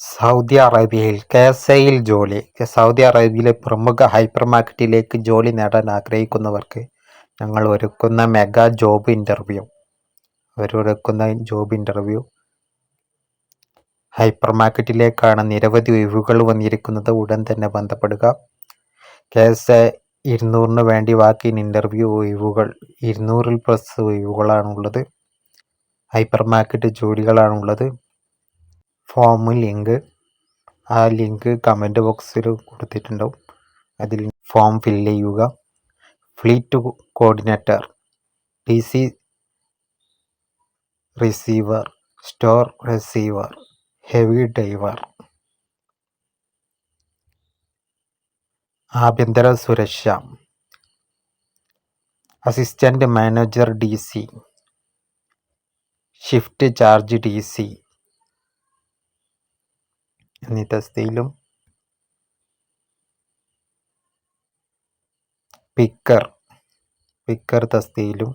Saudi അറേബ്യയിൽ K S ഐയിൽ ജോലി സൗദി അറേബ്യയിലെ പ്രമുഖ ഹൈപ്പർ മാർക്കറ്റിലേക്ക് ജോലി നേടാൻ ആഗ്രഹിക്കുന്നവർക്ക് ഞങ്ങൾ ഒരുക്കുന്ന മെഗാ ജോബ് ഇന്റർവ്യൂ അവരൊരുക്കുന്ന ജോബ് ഇന്റർവ്യൂ ഹൈപ്പർ മാർക്കറ്റിലേക്കാണ് നിരവധി ഒഴിവുകൾ വന്നിരിക്കുന്നത് ഉടൻ തന്നെ ബന്ധപ്പെടുക. കെ എസ് എ ഇരുന്നൂറിന് വേണ്ടി വാക്കിൻ ഇന്റർവ്യൂ ഒഴിവുകൾ ഇരുന്നൂറിൽ പ്ലസ് ഒഴിവുകളാണുള്ളത്. ഹൈപ്പർ മാർക്കറ്റ് ജോലികളാണുള്ളത്. ഫോം ലിങ്ക് ആ ലിങ്ക് കമന്റ് ബോക്സിൽ കൊടുത്തിട്ടുണ്ടാവും. അതിൽ ഫോം ഫിൽ ചെയ്യുക. Fleet coordinator D C receiver store receiver heavy driver ആഭ്യന്തര സുരക്ഷ. Assistant manager D C shift charge D C എന്നീ തസ്തിയിലും പിക്കർ പിക്കർ തസ്തിയിലും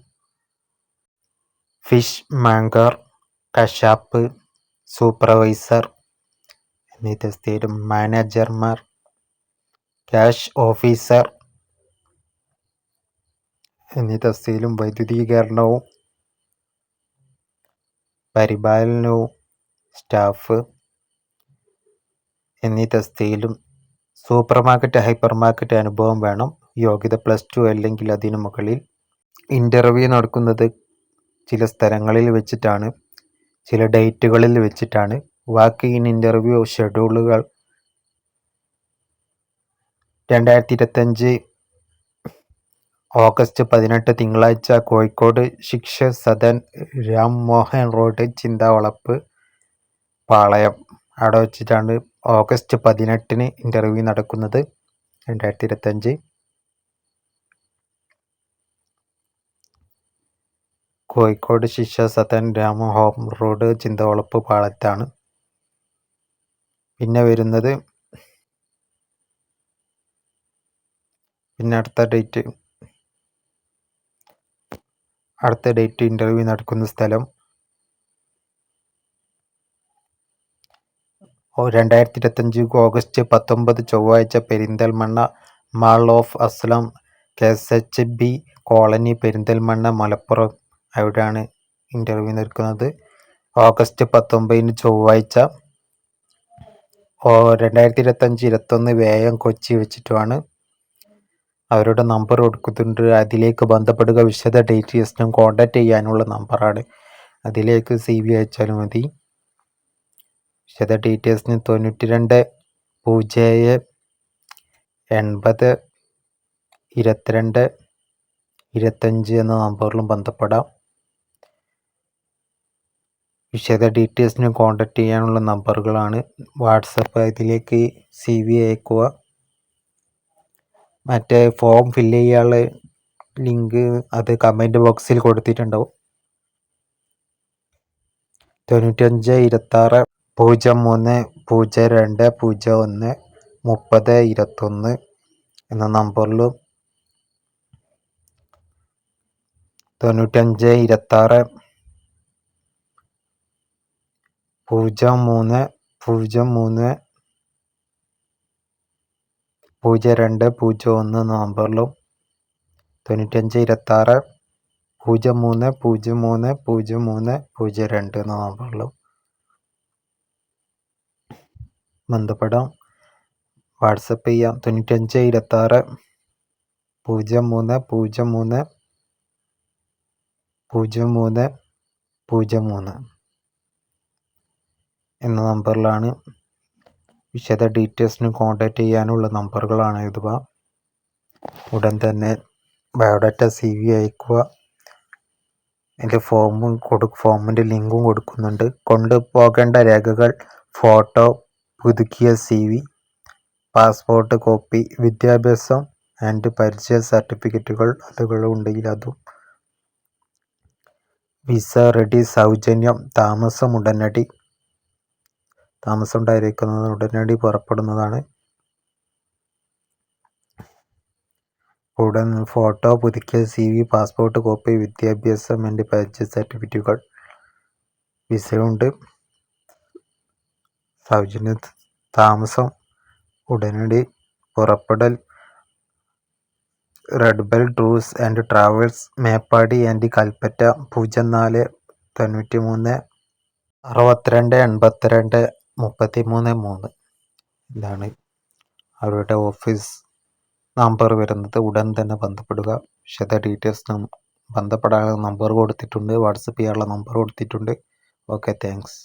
ഫിഷ് മാങ്കർ കശാപ്പ് സൂപ്പർവൈസർ എന്നീ തസ്തിയിലും മാനേജർമാർ ക്യാഷ് ഓഫീസർ എന്നീ തസ്തിയിലും വൈദ്യുതീകരണവും പരിപാലനവും സ്റ്റാഫ് എന്നീ തസ്തികയിലും സൂപ്പർ മാർക്കറ്റ് ഹൈപ്പർ മാർക്കറ്റ് അനുഭവം വേണം. യോഗ്യത പ്ലസ് ടു അല്ലെങ്കിൽ അതിനു മുകളിൽ ഇന്റർവ്യൂ നടക്കുന്നത് ചില സ്ഥലങ്ങളിൽ വെച്ചിട്ടാണ് ചില ഡേറ്റുകളിൽ വെച്ചിട്ടാണ്. വാക്ക് ഇൻ ഇന്റർവ്യൂ ഷെഡ്യൂളുകൾ രണ്ടായിരത്തി ഇരുപത്തഞ്ച് ഓഗസ്റ്റ് പതിനെട്ട് തിങ്കളാഴ്ച കോഴിക്കോട് ശിക്ഷ സദൻ രാം മോഹൻ റോഡ് ചിന്താവളപ്പ് പാളയം. അവിടെ വെച്ചിട്ടാണ് ഓഗസ്റ്റ് പതിനെട്ടിന് ഇന്റർവ്യൂ നടക്കുന്നത് രണ്ടായിരത്തി ഇരുപത്തഞ്ച് കോഴിക്കോട് ശിക്ഷ സതൻ രാമ ഹോം റോഡ് ചിന്തവളപ്പ് പാളത്താണ് പിന്നെ വരുന്നത് പിന്നെ അടുത്ത ഡേറ്റ് അടുത്ത ഡേറ്റ് ഇന്റർവ്യൂ നടക്കുന്ന സ്ഥലം രണ്ടായിരത്തി ഇരുപത്തഞ്ച് ഓഗസ്റ്റ് പത്തൊമ്പത് ചൊവ്വാഴ്ച Perinthalmanna mall of Aslam K S H B colony Perinthalmanna Malappuram അവിടെയാണ് ഇന്റർവ്യൂ നിൽക്കുന്നത്. ഓഗസ്റ്റ് പത്തൊമ്പതിന് ചൊവ്വാഴ്ച രണ്ടായിരത്തി ഇരുപത്തഞ്ച് ഇരുപത്തൊന്ന് വേഗം കൊച്ചി വെച്ചിട്ടുമാണ്. അവരുടെ നമ്പർ കൊടുക്കുന്നുണ്ട്. അതിലേക്ക് ബന്ധപ്പെടുക വിശദ ഡീറ്റെയിൽസിനും കോൺടാക്റ്റ് ചെയ്യാനുള്ള നമ്പറാണ് അതിലേക്ക് സി വി അയച്ചാലും മതി. വിശദ ഡീറ്റെയിൽസിന് തൊണ്ണൂറ്റി രണ്ട് പൂജ്യം ഏഴ് എൺപത് ഇരുപത്തിരണ്ട് ഇരുപത്തഞ്ച് എന്ന നമ്പറിലും ബന്ധപ്പെടാം. വിശദ ഡീറ്റെയിൽസിന് കോൺടാക്റ്റ് ചെയ്യാനുള്ള നമ്പറുകളാണ് വാട്സപ്പ് ഇതിലേക്ക് സി വി അയക്കുക. മറ്റേ ഫോം ഫില്ല് ചെയ്യാനുള്ള ലിങ്ക് അത് കമന്റ് ബോക്സിൽ കൊടുത്തിട്ടുണ്ടാവും. തൊണ്ണൂറ്റഞ്ച് ഇരുപത്താറ് പൂജ്യം മൂന്ന് പൂജ്യം രണ്ട് പൂജ്യം ഒന്ന് മുപ്പത് ഇരുപത്തൊന്ന് എന്ന നമ്പറിലും തൊണ്ണൂറ്റഞ്ച് ഇരുപത്താറ് പൂജ്യം മൂന്ന് പൂജ്യം മൂന്ന് പൂജ്യം രണ്ട് പൂജ്യം ഒന്ന് എന്ന നമ്പറിലും തൊണ്ണൂറ്റഞ്ച് ഇരുപത്താറ് പൂജ്യം മൂന്ന് പൂജ്യം മൂന്ന് പൂജ്യം മൂന്ന് പൂജ്യം രണ്ട് എന്ന നമ്പറിലും ബന്ധപ്പെടാം. വാട്സപ്പ് ചെയ്യാം. തൊണ്ണൂറ്റഞ്ച് ഇരുപത്താറ് പൂജ്യം മൂന്ന് പൂജ്യം മൂന്ന് പൂജ്യം മൂന്ന് പൂജ്യം മൂന്ന് എന്ന നമ്പറിലാണ് വിശദ ഡീറ്റെയിൽസിന് കോൺടാക്റ്റ് ചെയ്യാനുള്ള നമ്പറുകളാണ് എഴുതുക. ഉടൻ തന്നെ ബയോഡാറ്റ സി വി അയക്കുക അതിന്റെ ഫോമും കൊടു ഫോമിന്റെ ലിങ്കും കൊടുക്കുന്നുണ്ട്. കൊണ്ടുപോകേണ്ട രേഖകൾ ഫോട്ടോ പുതുക്കിയ സി വി പാസ്പോർട്ട് കോപ്പി വിദ്യാഭ്യാസം ആൻഡ് പരിചയ സർട്ടിഫിക്കറ്റുകൾ അതുകളുണ്ടെങ്കിൽ അതും. വിസ റെഡി സൗജന്യം താമസം ഉടനടി. താമസം ഉണ്ടായിരിക്കുന്നത് ഉടനടി പുറപ്പെടുന്നതാണ്. ഉടൻ ഫോട്ടോ പുതുക്കിയ സി വി പാസ്പോർട്ട് കോപ്പി വിദ്യാഭ്യാസം എന്റെ പരിചയ സർട്ടിഫിക്കറ്റുകൾ വിസയുണ്ട് സൗജന്യ താമസം ഉടനടി പുറപ്പെടൽ red bell tours and travels Meppadi and Kalpetta പൂജ്യം നാല് തൊണ്ണൂറ്റി മൂന്ന് അറുപത്തിരണ്ട് എൺപത്തിരണ്ട് മുപ്പത്തി മൂന്ന്. മൂന്ന് ഇതാണ് അവരുടെ ഓഫീസ് നമ്പർ വരുന്നത്. ഉടൻ തന്നെ ബന്ധപ്പെടുക. വിശദ ഡീറ്റെയിൽസ് ബന്ധപ്പെടാനുള്ള നമ്പർ കൊടുത്തിട്ടുണ്ട്. വാട്സപ്പ് ചെയ്യാനുള്ള നമ്പർ കൊടുത്തിട്ടുണ്ട്. Okay thanks